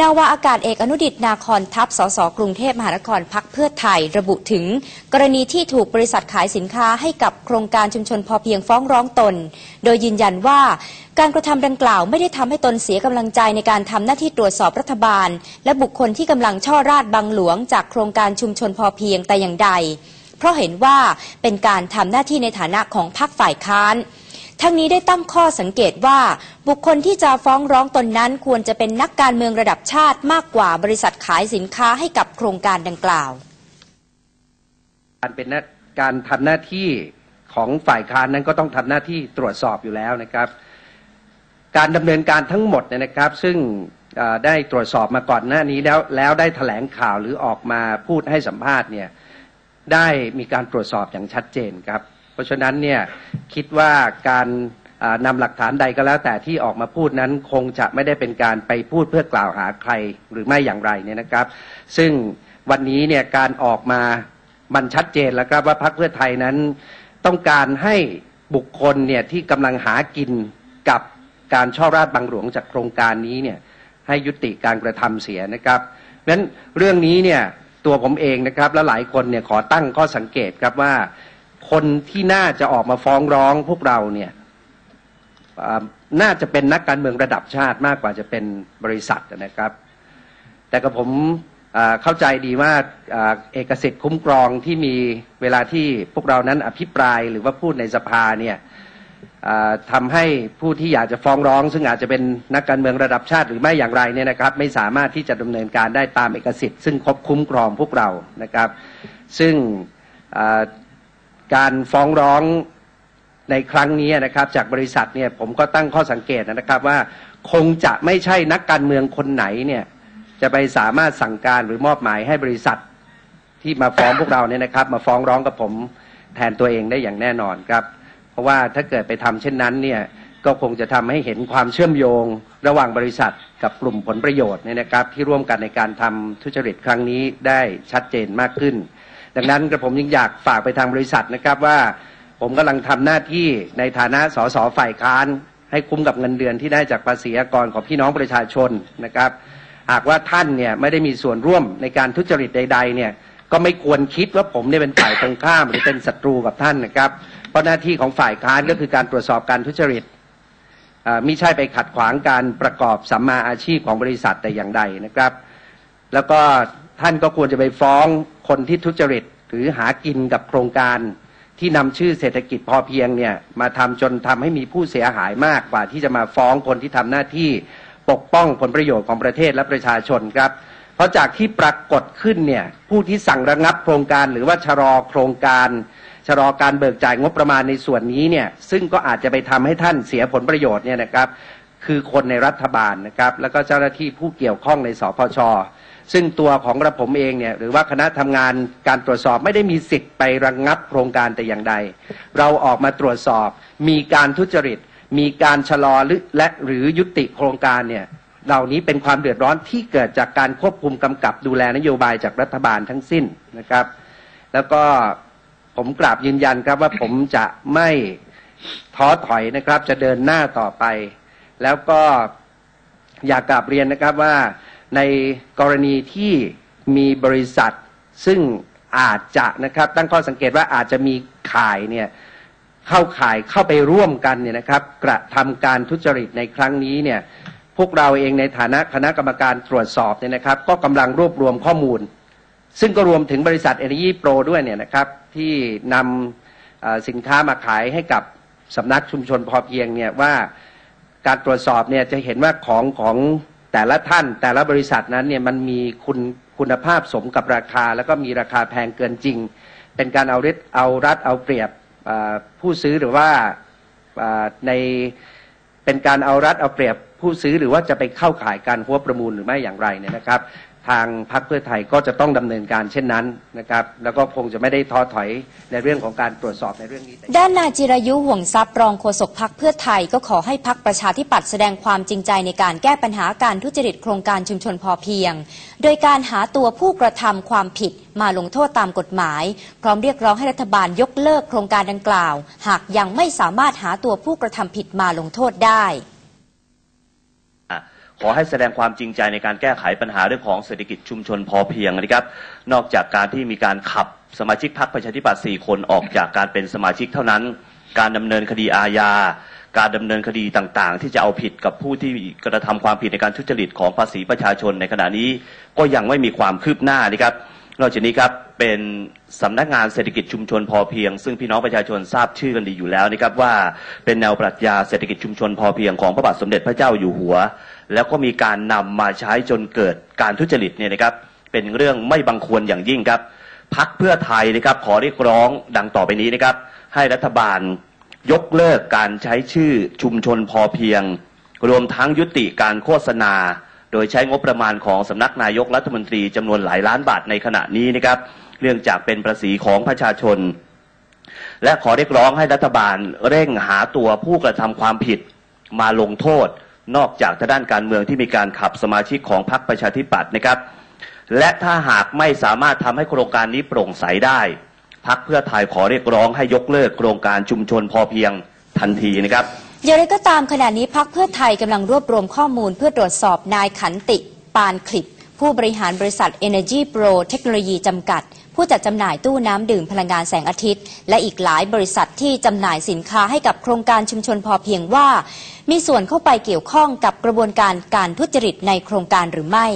นาวาอากาศเอกอนุดิตนาคอนทัพสสกรุงเทพมหานครพักเพื่อไทยระบุถึง กรณีที่ถูกบริษัทขายสินค้าให้กับโครงการชุมชนพอเพียงฟ้องร้องตน โดยยืนยันว่าการกระทำดังกล่าวไม่ได้ทำให้ตนเสียกำลังใจในการทำหน้าที่ตรวจสอบรัฐบาล และบุคคลที่กำลังช่อราดบังหลวงจากโครงการชุมชนพอเพียงแต่อย่างใด เพราะเห็นว่าเป็นการทำหน้าที่ในฐานะของพรรคฝ่ายค้าน ทั้งนี้ได้ตั้งข้อสังเกตว่าบุคคลที่จะฟ้องร้องตนนั้นควรจะเป็นนักการเมืองระดับชาติมากกว่าบริษัทขายสินค้าให้กับโครงการดังกล่าว การเป็นการทำหน้าที่ของฝ่ายค้านนั้นก็ต้องทำหน้าที่ตรวจสอบอยู่แล้วนะครับ การดำเนินการทั้งหมดเนี่ยนะครับ ซึ่งได้ตรวจสอบมาก่อนหน้านี้แล้วแล้วได้แถลงข่าวหรือออกมาพูดให้สัมภาษณ์เนี่ยได้มีการตรวจสอบอย่างชัดเจนครับ ราะฉะนั้นเนี่ยคิดว่าการนำหลักฐานใดก็แล้วแต่ที่ออกมาพูดนั้นคงจะไม่ได้เป็นการไปพูดเพื่อกล่าวหาใครหรือไม่อย่างไรเนี่ยนะครับ ซึ่งวันนี้เนี่ยการออกมามันชัดเจนแล้วครับว่าพรรคเพื่อไทยนั้น ต้องการให้บุคคลเนี่ยที่กำลังหากินกับการช่อราดบังหลวงจากโครงการนี้เนี่ยให้ยุติการกระทำเสียนะครับเพราะฉะนั้นเรื่องนี้เนี่ยตัวผมเองนะครับและหลายคนเนี่ยขอตั้งข้อสังเกตครับว่า คนที่น่าจะออกมาฟ้องร้องพวกเราเนี่ยน่าจะเป็นนักการเมืองระดับชาติมากกว่าจะเป็นบริษัทนะครับ แต่กับผมเข้าใจดีว่าเอกสิทธิ์คุ้มครองที่มีเวลาที่พวกเรานั้นอภิปรายหรือว่าพูดในสภาเนี่ยอ่าทำให้ผู้ที่อยากจะฟ้องร้อง ซึ่งอาจจะเป็นนักการเมืองระดับชาติหรือไม่อย่างไรเนี่ยนะครับ ไม่สามารถที่จะดำเนินการได้ตามเอกสิทธิ์ ซึ่งครบคุ้มครองพวกเรานะครับ ซึ่ง การฟ้องร้องในครั้งนี้นะครับ จากบริษัทเนี่ยผมก็ตั้งข้อสังเกตนะครับว่าคงจะไม่ใช่นักการเมืองคนไหนเนี่ยจะไปสามารถสั่งการหรือมอบหมายให้บริษัทที่มาฟ้องพวกเราเนี่ยนะครับ มาฟ้องร้องกับผมแทนตัวเองได้อย่างแน่นอนครับ เพราะว่าถ้าเกิดไปทำเช่นนั้นเนี่ยก็คงจะทำให้เห็นความเชื่อมโยงระหว่างบริษัทกับกลุ่มผลประโยชน์เนี่ยนะครับ ที่ร่วมกันในการทำทุจริตครั้งนี้ได้ชัดเจนมากขึ้น ดังนั้นกระผมยังอยากฝากไปทางบริษัทนะครับว่าผมกำลังทำหน้าที่ในฐานะสสฝ่ายค้าน ให้คุ้มกับเงินเดือนที่ได้จากภาษีอากรของพี่น้องประชาชนนะครับ หากว่าท่านเนี่ยไม่ได้มีส่วนร่วมในการทุจริตใด ๆ เนี่ยก็ไม่ควรคิดว่าผมเนี่ยเป็นฝ่ายตรงข้ามหรือเป็นศัตรูกับท่านนะครับ เพราะหน้าที่ของฝ่ายค้านก็คือการตรวจสอบการทุจริตอ่ามิใช่ไปขัดขวางการประกอบสัมมาอาชีพของบริษัทแต่อย่างใดนะครับ แล้วก็ ท่านก็ควรจะไปฟ้องคนที่ทุจริต หรือหากินกับโครงการที่นำชื่อเศรษฐกิจพอเพียงเนี่ยมาทำจนทำให้มีผู้เสียหายมากกว่าที่จะมาฟ้องคนที่ทำหน้าที่ปกป้องผลประโยชน์ของประเทศและประชาชนครับ เพราะจากที่ปรากฏขึ้นเนี่ยผู้ที่สั่งระงับโครงการหรือว่าชะลอโครงการชะลอการเบิกจ่ายงบประมาณในส่วนนี้เนี่ยซึ่งก็อาจจะไปทำให้ท่านเสียผลประโยชน์เนี่ยนะครับ คือคนในรัฐบาลนะครับ แล้วก็เจ้าหน้าที่ผู้เกี่ยวข้องในสพช ซึ่งตัวของกระผมเองเนี่ยหรือว่าคณะทำงานการตรวจสอบไม่ได้มีสิทธิ์ไประงงับโครงการแต่อย่างใด เราออกมาตรวจสอบ มีการทุจริต มีการชะลอหรือและหรือยุติโครงการเนี่ยเหล่านี้เป็นความเดือดร้อนที่เกิดจากการควบคุมกำกับดูแลนโยบายจากรัฐบาลทั้งสิ้นนะครับ แล้วก็ผมกราบยืนยันครับว่าผมจะไม่ท้อถอยนะครับ จะเดินหน้าต่อไป แล้วก็อยากกราบเรียนนะครับว่า ในกรณีที่มีบริษัท ซึ่งอาจจะนะครับตั้งข้อสังเกตว่าอาจจะมีข่ายเนี่ยเข้าข่ายเข้าไปร่วมกันเนี่ยนะครับ กระทำการทุจริตในครั้งนี้เนี่ยพวกเราเองในฐานะคณะกรรมการตรวจสอบเนี่ยนะครับ ก็กำลังรวบรวมข้อมูล ซึ่งก็รวมถึงบริษัท Energy Pro ด้วยเนี่ยนะครับ ที่นำเอ่อสินค้ามาขายให้กับสำนักชุมชนพอเพียงเนี่ยว่าการตรวจสอบเนี่ยจะเห็นว่าของของ แต่ละท่านแต่ละบริษัทนั้นเนี่ยมันมีคุณคุณภาพสมกับราคา แล้วก็มีราคาแพงเกินจริง เป็นการเอารัดเอารัดเอาเปรียบผู้ซื้อหรือว่าในเป็นการเอารัดเอาเปรียบผู้ซื้อหรือว่าจะไปเข้าข่ายการหัวประมูลหรือไม่อย่างไรเนี่ยนะครับ ทางพรรคเพื่อไทยก็จะต้องดำเนินการเช่นนั้นนะครับ แล้วก็คงจะไม่ได้ท้อถอยในเรื่องของการตรวจสอบในเรื่องนี้ ด้านนายจิรายุห่วงทรัพย์รองโฆษกพักเพื่อไทยก็ขอให้พักประชาธิปัตย์แสดงความจริงใจในการแก้ปัญหาการทุจริตโครงการชุมชนพอเพียง โดยการหาตัวผู้กระทำความผิดมาลงโทษตามกฎหมาย พร้อมเรียกร้องให้รัฐบาลยกเลิกโครงการดังกล่าว หากยังไม่สามารถหาตัวผู้กระทำผิดมาลงโทษได้ ขอให้แสดงความจริงใจในการแก้ไขปัญหาเรื่องของเศรษฐกิจชุมชนพอเพียงนะครับ นอกจากการที่มีการขับสมาชิกพรรคประชาธิปัตย์4คนออกจากการเป็นสมาชิกเท่านั้น การดำเนินคดีอาญา การดำเนินคดีต่างๆ ที่จะเอาผิดกับผู้ที่กระทำความผิดในการทุจริตของภาษีประชาชนในขณะนี้ก็ยังไม่มีความคืบหน้านะครับ นอกจากนี้ครับเป็นสำนักงานเศรษฐกิจชุมชนพอเพียง ซึ่งพี่น้องประชาชนทราบชื่อกันดีอยู่แล้วนะครับว่าเป็นแนวปรัชญาเศรษฐกิจชุมชนพอเพียงของพระบาทสมเด็จพระเจ้าอยู่หัว แล้วก็มีการนำมาใช้จนเกิดการทุจริตเนี่ยนะครับเป็นเรื่องไม่บังควรอย่างยิ่งครับพักเพื่อไทยนะครับขอเรียกร้องดังต่อไปนี้นะครับ ให้รัฐบาลยกเลิกการใช้ชื่อชุมชนพอเพียง รวมทั้งยุติการโฆษณา โดยใช้งบประมาณของสำนักนายกรัฐมนตรีจำนวนหลายล้านบาทในขณะนี้นะครับเนื่องจากเป็นประสีของประชาชน และขอเรียกร้องให้รัฐบาลเร่งหาตัวผู้กระทำความผิดมาลงโทษ นอกจากทางด้านการเมืองที่มีการขับสมาชิกของพรรคประชาธิปัตย์นะครับและถ้าหากไม่สามารถทำให้โครงการนี้โปร่งใสได้พักเพื่อไทยขอเรียกร้องให้ยกเลิกโครงการชุมชนพอเพียงทันทีนะครับ อย่างไรก็ตามขณะนี้พักเพื่อไทยกำลังรวบรวมข้อมูลเพื่อตรวจสอบนายขันติ ปานคลิป ผู้บริหารบริษัท Energy Pro เทคโนโลยีจำกัด ผู้จัดจำหน่ายตู้น้ำดื่มพลังงานแสงอาทิตย์ และอีกหลายบริษัทที่จำหน่ายสินค้าให้กับโครงการชุมชนพอเพียงว่า มีส่วนเข้าไปเกี่ยวข้องกับกระบวนการการทุจริตในโครงการหรือไม่